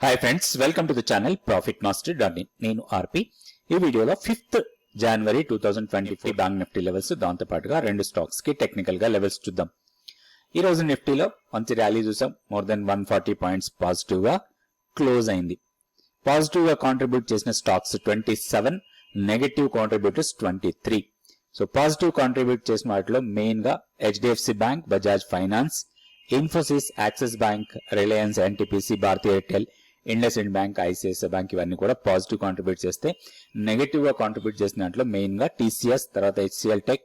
Hi friends welcome to the channel profit master dot in నేను RP ఈ వీడియోలో fifth January two thousand twenty four bank Nifty levels దాంతో పాటుగా రెండు స్టాక్స్కి టెక్నికల్గా లెవెల్స్ చూద్దాం. ఈ రోజు నిఫ్టీలో మంచి ర్యాలీ చూసాం. More than one forty points పాజిటివ్గా క్లోజ్ అయింది. పాజిటివ్గా కాంట్రిబ్యూట్ చేసిన stocks twenty seven negative contributors twenty three so positive contribute చేసిన వాటిలో మెయిన్గా HDFC bank Bajaj finance Infosys Axis bank Reliance NTPC Bharti Airtel IndusInd bank ICICI bank ఇవన్నీ కూడా positive contribute చేస్తే నెగిటివ్గా కాంట్రిబ్యూట్ చేసిన దాంట్లో మెయిన్గా టీసీఎస్ తర్వాత HCL tech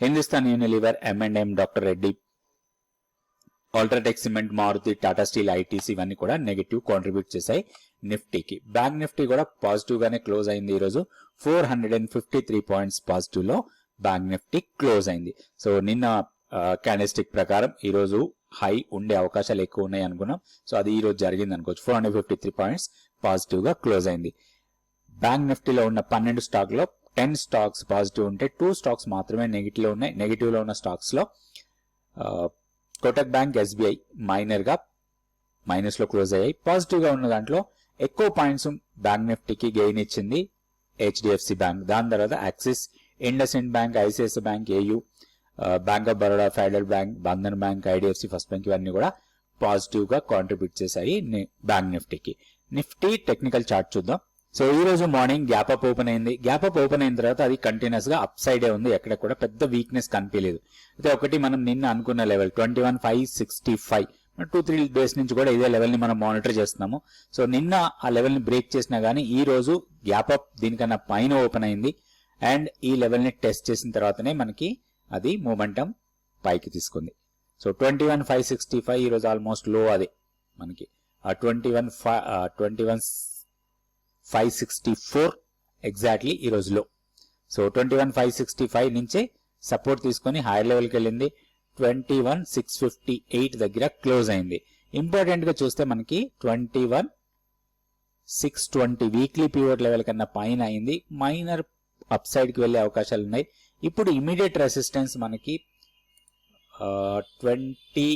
Hindustan Unilever M and M doctor Reddy UltraTech cement Maruti Tata steel ITC ఇవన్నీ కూడా నెగిటివ్ కాంట్రిబ్యూట్ చేశాయి నిఫ్టీకి. బ్యాంక్ నిఫ్టీ కూడా పాజిటివ్ గానే క్లోజ్ అయింది ఈరోజు. Four hundred and fifty three points పాజిటివ్లో bank Nifty close అయింది. సో నిన్న క్యాండిస్టిక్ ప్రకారం ఈరోజు హై ఉండే అవకాశాలు ఎక్కువ ఉన్నాయి అనుకున్నాం. సో అది ఈ రోజు జరిగింది అనుకోవచ్చు. Four hundred fifty three points పాజిటివ్గా క్లోజ్ అయింది. బ్యాంక్ నిఫ్టీలో ఉన్న పన్నెండు స్టాక్లో టెన్ స్టాక్స్ పాజిటివ్ ఉంటే టూ స్టాక్స్ మాత్రమే నెగిటివ్లో ఉన్నాయి. నెగిటివ్లో ఉన్న స్టాక్స్లో కోటక్ బ్యాంక్ ఎస్బీఐ మైనర్గా మైనస్లో క్లోజ్ అయ్యాయి. పాజిటివ్గా ఉన్న దాంట్లో ఎక్కువ పాయింట్స్ బ్యాంక్ నిఫ్టీకి గెయిన్ ఇచ్చింది హెచ్డిఎఫ్సి బ్యాంక్ దాని తర్వాత Axis IndusInd bank ICICI bank AU bank of Baroda federal bank Bandhan bank IDFC first bank ఇవన్నీ కూడా పాజిటివ్గా కాంట్రిబ్యూట్ చేశాయి బ్యాంక్ నిఫ్టీకి నిఫ్టీ టెక్నికల్ చార్ట్ చూద్దాం. సో ఈ రోజు మార్నింగ్ గ్యాప్ అప్ ఓపెన్ అయింది. గ్యాప్ అప్ ఓపెన్ అయిన తర్వాత అది కంటిన్యూస్గా అప్ సైడే ఉంది. ఎక్కడ కూడా పెద్ద వీక్నెస్ కనిపించలేదు. అయితే ఒకటి మనం నిన్న అనుకున్న level twenty one five sixty five two three days నుంచి కూడా ఇదే లెవెల్ని మనం మానిటర్ చేస్తున్నాము. సో నిన్న ఆ లెవెల్ని బ్రేక్ చేసినా గానీ ఈ రోజు గ్యాప్ అప్ దీనికన్నా పైన ఓపెన్ అయింది. అండ్ ఈ లెవెల్ని టెస్ట్ చేసిన తర్వాతనే మనకి అది మూమెంటం పైకి తీసుకుంది. So twenty one five sixty five ఈరోజు ఆల్మోస్ట్లో అదే మనకి. ఆ twenty one five twenty one five sixty four exactly ఈ రోజులో so twenty one five sixty five నుంచే సపోర్ట్ తీసుకొని హైయర్ లెవెల్కి వెళ్ళింది. Twenty one six fifty eight దగ్గర క్లోజ్ అయింది. ఇంపార్టెంట్గా చూస్తే మనకి twenty one six twenty weekly period level కన్నా పైన అయింది. మైనర్ అప్ సైడ్కి వెళ్ళే అవకాశాలు ఉన్నాయి. ఇప్పుడు ఇమీడియట్ రెసిస్టెన్స్ మనకి twenty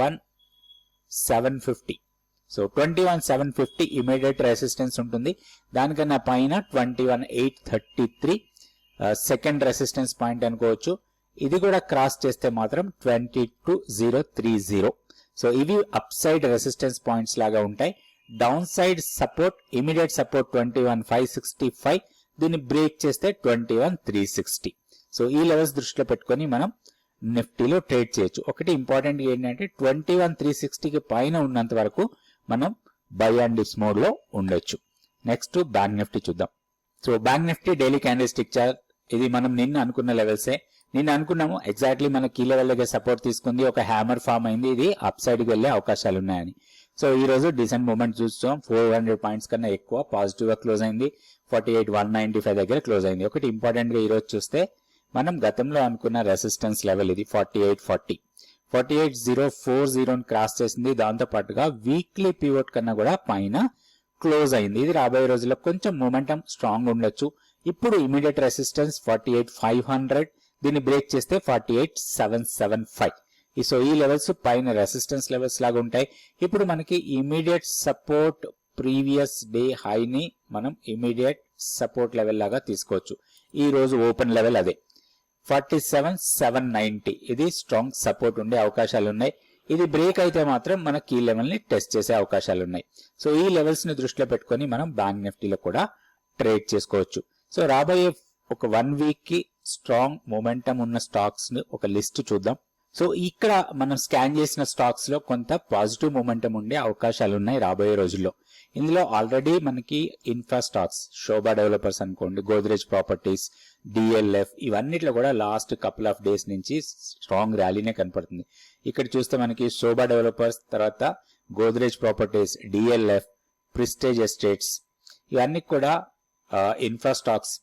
one seven fifty so twenty one seven fifty immediate resistance ఉంటుంది. దానికన్నా పైన twenty one eight thirty three second resistance point అనుకోవచ్చు. ఇది కూడా క్రాస్ చేస్తే మాత్రం twenty two zero three zero so ఇవి అప్ సైడ్ రెసిస్టెన్స్ పాయింట్స్ లాగా ఉంటాయి. Down side support immediate support twenty one five sixty five దీన్ని బ్రేక్ చేస్తే twenty one three sixty so ఈ లెవెల్స్ దృష్టిలో పెట్టుకొని మనం నిఫ్టీలో ట్రేడ్ చేయొచ్చు. ఒకటి ఇంపార్టెంట్ ఏంటంటే ట్వంటీ వన్ త్రీ సిక్స్టీకి పైన ఉన్నంత వరకు మనం బై అండ్ డిప్స్ మోడ్లో ఉండొచ్చు. నెక్స్ట్ బ్యాంక్ నిఫ్టీ చూద్దాం. So bank Nifty daily candle stick chart. ఇది మనం నిన్న అనుకున్న లెవెల్సే. నిన్న అనుకున్నాము ఎగ్జాక్ట్లీ మన కీ లెవెల్ దగ్గర సపోర్ట్ తీసుకుంది. ఒక హ్యామర్ ఫామ్ అయింది. ఇది అప్ సైడ్కి వెళ్ళే అవకాశాలు ఉన్నాయని. సో ఈ రోజు డిసెంట్ మూమెంట్ చూస్తాం ఫోర్ హండ్రెడ్ పాయింట్స్ కన్నా ఎక్కువ. పాజిటివ్గా క్లోజ్ అయింది. Forty eight one ninety five దగ్గర క్లోజ్ అయింది. ఒకటి ఇంపార్టెంట్గా ఈ రోజు చూస్తే మనం గతంలో అనుకున్న రెసిస్టెన్స్ లెవెల్ ఇది forty eight forty forty eight zero four జీరోని cross చేసింది. దాంతో పాటుగా వీక్లీ పీవోట్ కన్నా కూడా పైన క్లోజ్ అయింది. ఇది రాబోయే రోజుల్లో కొంచెం మొమెంటం స్ట్రాంగ్ ఉండొచ్చు. ఇప్పుడు immediate resistance forty eight five hundred దీన్ని బ్రేక్ చేస్తే forty eight seven seven five so ఈ లెవెల్స్ పైన రెసిస్టెన్స్ లెవెల్స్ లాగా ఉంటాయి. ఇప్పుడు మనకి ఇమీడియట్ సపోర్ట్ ప్రీవియస్ డే హైని మనం ఇమీడియట్ సపోర్ట్ లెవెల్ లాగా తీసుకోవచ్చు. ఈ రోజు ఓపెన్ లెవెల్ అదే. ఫార్టీ సెవెన్ సెవెన్ నైన్టీ ఇది స్ట్రాంగ్ సపోర్ట్ ఉండే అవకాశాలు ఉన్నాయి ఇది బ్రేక్ అయితే మాత్రం మన కీ లెవెల్ని టెస్ట్ చేసే అవకాశాలు ఉన్నాయి సో ఈ లెవెల్స్ని దృష్టిలో పెట్టుకొని మనం బ్యాంక్ నిఫ్టీలో కూడా ట్రేడ్ చేసుకోవచ్చు. సో రాబోయే ఒక వన్ వీక్కి స్ట్రాంగ్ మొమెంటం ఉన్న స్టాక్స్ని ఒక లిస్ట్ చూద్దాం. సో ఇక్కడ మనం స్కాన్ చేసిన స్టాక్స్లో కొంత పాజిటివ్ మూమెంటం ఉండే అవకాశాలు ఉన్నాయి రాబోయే రోజుల్లో. ఇందులో ఆల్రెడీ మనకి ఇన్ఫ్రా స్టాక్స్ శోభా డెవలపర్స్ అనుకోండి గోద్రేజ్ ప్రాపర్టీస్ డిఎల్ఎఫ్ ఇవన్నిట్లో కూడా లాస్ట్ కపుల్ ఆఫ్ డేస్ నుంచి స్ట్రాంగ్ ర్యాలీనే కనపడుతుంది. ఇక్కడ చూస్తే మనకి శోభా డెవలపర్స్ తర్వాత Godrej properties DLF prestige estates ఇవన్నీ కూడా uh, ఇన్ఫ్రా స్టాక్స్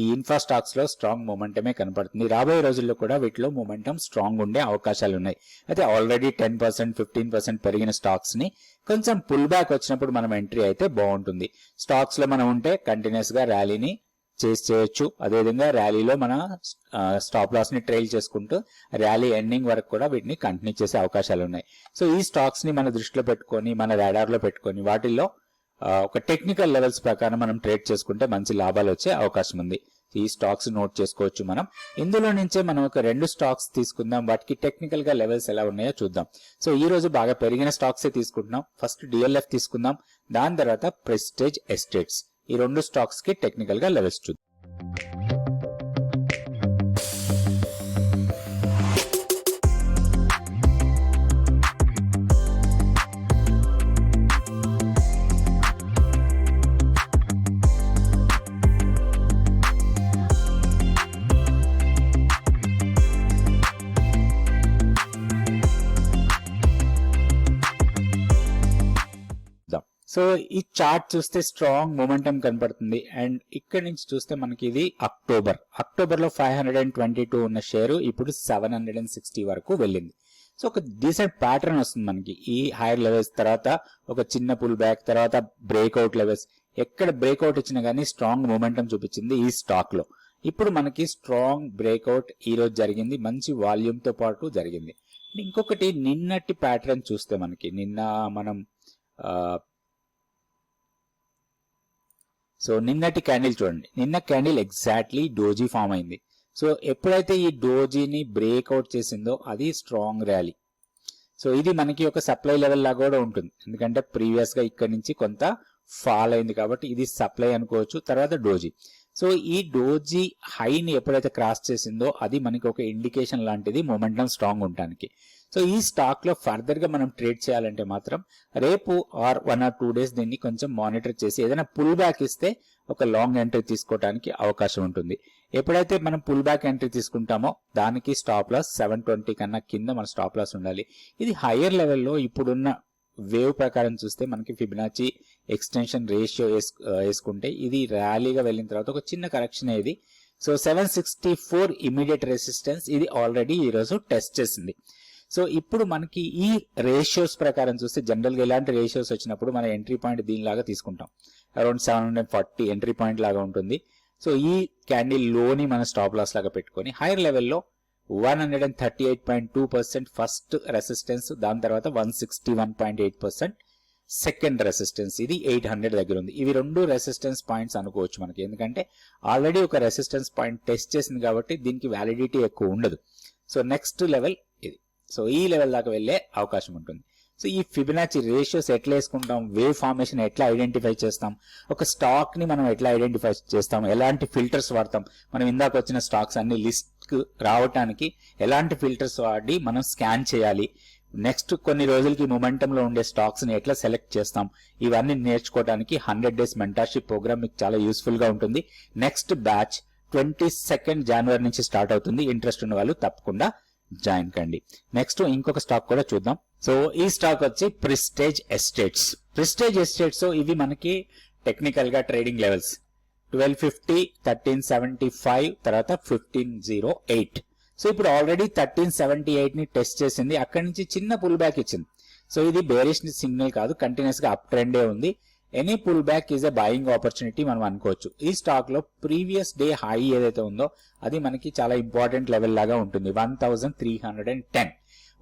ఈ ఇన్ఫ్రా స్టాక్స్లో స్ట్రాంగ్ మూమెంటమే కనపడుతుంది. రాబోయే రోజుల్లో కూడా వీటిలో మూమెంటం స్ట్రాంగ్ ఉండే అవకాశాలు ఉన్నాయి. అయితే already ten percent fifteen percent పెరిగిన స్టాక్స్ని కొంచెం పుల్ బ్యాక్ వచ్చినప్పుడు మనం ఎంట్రీ అయితే బాగుంటుంది. స్టాక్స్లో మనం ఉంటే కంటిన్యూస్గా ర్యాలీని చేసి చేయొచ్చు. అదేవిధంగా ర్యాలీలో మన స్టాప్ లాస్ని ట్రైల్ చేసుకుంటూ ర్యాలీ ఎండింగ్ వరకు కూడా వీటిని కంటిన్యూ చేసే అవకాశాలు ఉన్నాయి. సో ఈ స్టాక్స్ని మన దృష్టిలో పెట్టుకొని మన రాడార్లో పెట్టుకొని వాటిల్లో ఒక టెక్నికల్ లెవెల్స్ ప్రకారం మనం ట్రేడ్ చేసుకుంటే మంచి లాభాలు వచ్చే అవకాశం ఉంది. ఈ స్టాక్స్ నోట్ చేసుకోవచ్చు మనం. ఇందులో నుంచే మనం ఒక రెండు స్టాక్స్ తీసుకుందాం. వాటికి టెక్నికల్గా లెవెల్స్ ఎలా ఉన్నాయో చూద్దాం. సో ఈ రోజు బాగా పెరిగిన స్టాక్స్ తీసుకుంటున్నాం? ఫస్ట్ డిఎల్ఎఫ్ తీసుకుందాం. దాని తర్వాత ప్రెస్టేజ్ ఎస్టేట్స్ ఈ రెండు స్టాక్స్కి టెక్నికల్గా లెవెల్స్ చూద్దాం. సో ఈ చార్ట్ చూస్తే స్ట్రాంగ్ మొమెంటం కనపడుతుంది. అండ్ ఇక్కడ నుంచి చూస్తే మనకి ఇది అక్టోబర్. అక్టోబర్లో five hundred and twenty two ఉన్న షేర్ ఇప్పుడు సెవెన్ హండ్రెడ్ అండ్ సిక్స్టీ వరకు వెళ్ళింది. సో ఒక డీసెంట్ ప్యాటర్న్ వస్తుంది మనకి. ఈ హైయర్ లెవెల్స్ తర్వాత ఒక చిన్న పుల్ బ్యాక్ తర్వాత బ్రేక్అవుట్ లెవెల్స్ ఎక్కడ బ్రేక్అవుట్ ఇచ్చినా కానీ స్ట్రాంగ్ మొమెంటం చూపించింది ఈ స్టాక్లో. ఇప్పుడు మనకి స్ట్రాంగ్ బ్రేక్అవుట్ ఈ రోజు జరిగింది. మంచి వాల్యూమ్తో పాటు జరిగింది. ఇంకొకటి నిన్నటి ప్యాటర్న్ చూస్తే మనకి. నిన్న మనం సో నిన్నటి క్యాండిల్ చూడండి. నిన్న క్యాండిల్ ఎగ్జాక్ట్లీ డోజీ ఫామ్ అయింది. సో ఎప్పుడైతే ఈ డోజీని బ్రేక్అవుట్ చేసిందో అది స్ట్రాంగ్ ర్యాలీ సో ఇది మనకి ఒక సప్లై లెవెల్ లాగా కూడా ఉంటుంది. ఎందుకంటే ప్రీవియస్గా ఇక్కడ నుంచి కొంత ఫాల్ అయింది కాబట్టి ఇది సప్లై అనుకోవచ్చు. తర్వాత డోజీ సో ఈ డోజీ హైని ఎప్పుడైతే క్రాస్ చేసిందో అది మనకి ఒక ఇండికేషన్ లాంటిది మొమెంటం స్ట్రాంగ్ ఉండడానికి. సో ఈ స్టాక్లో ఫర్దర్గా మనం ట్రేడ్ చేయాలంటే మాత్రం రేపు or one or two days దీన్ని కొంచెం మానిటర్ చేసి ఏదైనా పుల్ బ్యాక్ ఇస్తే ఒక లాంగ్ ఎంట్రీ తీసుకోవడానికి అవకాశం ఉంటుంది. ఎప్పుడైతే మనం పుల్ బ్యాక్ ఎంట్రీ తీసుకుంటామో దానికి స్టాప్ లాస్ సెవెన్ ట్వంటీ కన్నా కింద మన స్టాప్ లాస్ ఉండాలి. ఇది హయ్యర్ లెవెల్లో ఇప్పుడున్న వేవ్ ప్రకారం చూస్తే మనకి ఫిబినాచి ఎక్స్టెన్షన్ రేషియో వేసుకుంటే ఇది ర్యాలీగా వెళ్ళిన తర్వాత ఒక చిన్న కరెక్షన్ ఇది. So seven sixty four immediate resistance ఇది ఆల్రెడీ ఈరోజు టెస్ట్ చేసింది. సో ఇప్పుడు మనకి ఈ రేషియోస్ ప్రకారం చూస్తే జనరల్గా ఎలాంటి ఇలాంటి రేషియోస్ వచ్చినప్పుడు మన ఎంట్రీ పాయింట్ దీనిలాగా తీసుకుంటాం. Around seven hundred forty entry point లాగా ఉంటుంది. సో ఈ క్యాండిల్లోని మన స్టాప్ లాస్ లాగా పెట్టుకొని హైయర్ లెవెల్లో one hundred and thirty eight point two percent first resistance దాని తర్వాత one sixty one point eight percent second resistance ఇది ఎయిట్ హండ్రెడ్ దగ్గర ఉంది. ఇవి రెండు రెసిస్టెన్స్ పాయింట్స్ అనుకోవచ్చు మనకి. ఎందుకంటే ఆల్రెడీ ఒక రెసిస్టెన్స్ పాయింట్ టెస్ట్ చేసింది కాబట్టి దీనికి వ్యాలిడిటీ ఎక్కువ ఉండదు. సో నెక్స్ట్ లెవెల్ ఇది. సో ఈ లెవెల్ దాకా వెళ్ళే అవకాశం ఉంటుంది. సో ఈ ఫిబినాచి రేషియోస్ ఎట్లా వేసుకుంటాం వేవ్ ఫార్మేషన్ ఎట్లా ఐడెంటిఫై చేస్తాం? ఒక స్టాక్ని మనం ఎట్లా ఐడెంటిఫై చేస్తాం? ఎలాంటి ఫిల్టర్స్ వాడతాం? మనం ఇందాక వచ్చిన స్టాక్స్ అన్ని లిస్ట్ రావటానికి ఎలాంటి ఫిల్టర్స్ వాడి మనం స్కాన్ చేయాలి? నెక్స్ట్ కొన్ని రోజులకి మొమెంటం లో ఉండే స్టాక్స్ని ఎట్లా సెలెక్ట్ చేస్తాం? ఇవన్నీ నేర్చుకోవడానికి హండ్రెడ్ డేస్ మెంటర్షిప్ ప్రోగ్రామ్ మీకు చాలా యూస్ఫుల్గా ఉంటుంది. నెక్స్ట్ బ్యాచ్ ట్వంటీ సెకండ్ జనవరి నుంచి స్టార్ట్ అవుతుంది. ఇంట్రెస్ట్ ఉన్న వాళ్ళు తప్పకుండా జాయిన్ కండి. నెక్స్ట్ ఇంకొక స్టాక్ కూడా చూద్దాం. సో ఈ స్టాక్ వచ్చి ప్రిస్టేజ్ ఎస్టేట్స్ ప్రిస్టేజ్ ఎస్టేట్స్ ఇవి మనకి టెక్నికల్గా trading levels twelve fifty thirteen seventy five తర్వాత ఫిఫ్టీన్ జీరో ఎయిట్ సో ఇప్పుడు ఆల్రెడీ థర్టీన్ సెవెంటీ ఎయిట్ని టెస్ట్ చేసింది. అక్కడి నుంచి చిన్న పుల్ బ్యాక్ ఇచ్చింది. సో ఇది బేరిష్ సిగ్నల్ కాదు. కంటిన్యూస్గా అప్ ట్రెండే ఉంది. Any pull back is a buying opportunity మనం అనుకోవచ్చు. ఈ స్టాక్లో ప్రీవియస్ డే హై ఏదైతే ఉందో అది మనకి చాలా ఇంపార్టెంట్ లెవెల్ లాగా ఉంటుంది. One thousand three hundred and ten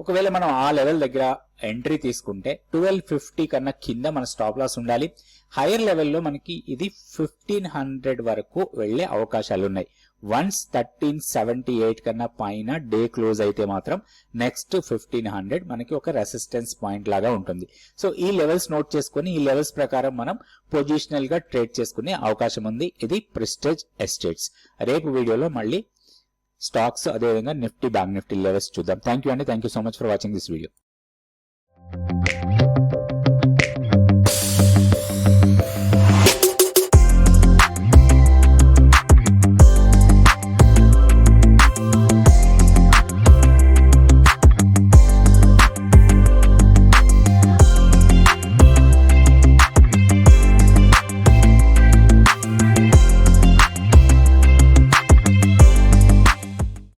ఒకవేళ మనం ఆ లెవెల్ దగ్గర ఎంట్రీ తీసుకుంటే ట్వెల్వ్ ఫిఫ్టీ కన్నా కింద మన స్టాప్ లాస్ ఉండాలి. హైయర్ లెవెల్లో మనకి ఇది ఫిఫ్టీన్ హండ్రెడ్ వరకు వెళ్ళే అవకాశాలు ఉన్నాయి వన్స్ థర్టీన్ సెవెంటీ ఎయిట్ కన్నా పైన డే క్లోజ్ అయితే మాత్రం నెక్స్ట్ ఫిఫ్టీన్ హండ్రెడ్ మనకి ఒక రెసిస్టెన్స్ పాయింట్ లాగా ఉంటుంది. సో ఈ లెవెల్స్ నోట్ చేసుకుని ఈ లెవెల్స్ ప్రకారం మనం పొజిషనల్గా ట్రేడ్ చేసుకునే అవకాశం ఉంది. ఇది ప్రిస్టేజ్ ఎస్టేట్స్. రేపు వీడియోలో మళ్ళీ స్టాక్స్ అదేవిధంగా నిఫ్టీ బ్యాంక్ నిఫ్టీ లెవెల్స్ చూద్దాం. థ్యాంక్ యూ అండి. Thank you so much for watching this video